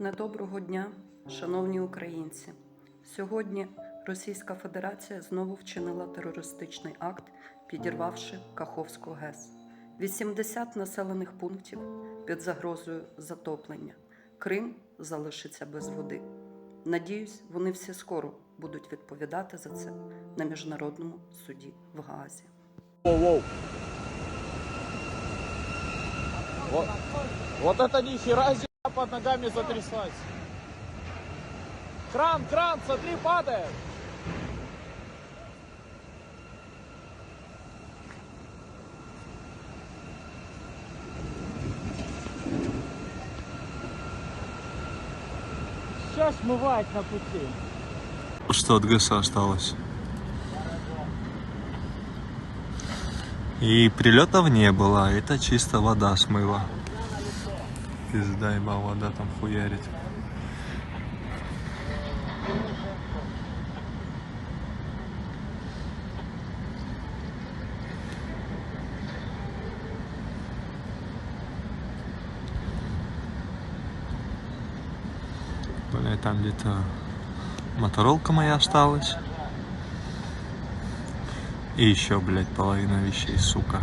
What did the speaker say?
Недоброго дня, шановні українці. Сьогодні Російська Федерація знову вчинила терористичний акт, підірвавши Каховську ГЕС. 80 населених пунктів під загрозою затоплення. Крим залишиться без води. Надіюсь, вони всі скоро будуть відповідати за це на міжнародному суді в Гаазі. Вот, это нихера земля под ногами затряслась. Кран, кран, смотри, падает. Сейчас смывать на пути. Что от ГЭСа осталось? И прилетов не было, это чисто вода смыла. Пизда еба, вода там хуярит. Бля, там где-то моторолка моя осталась. И еще, блядь, половина вещей, сука.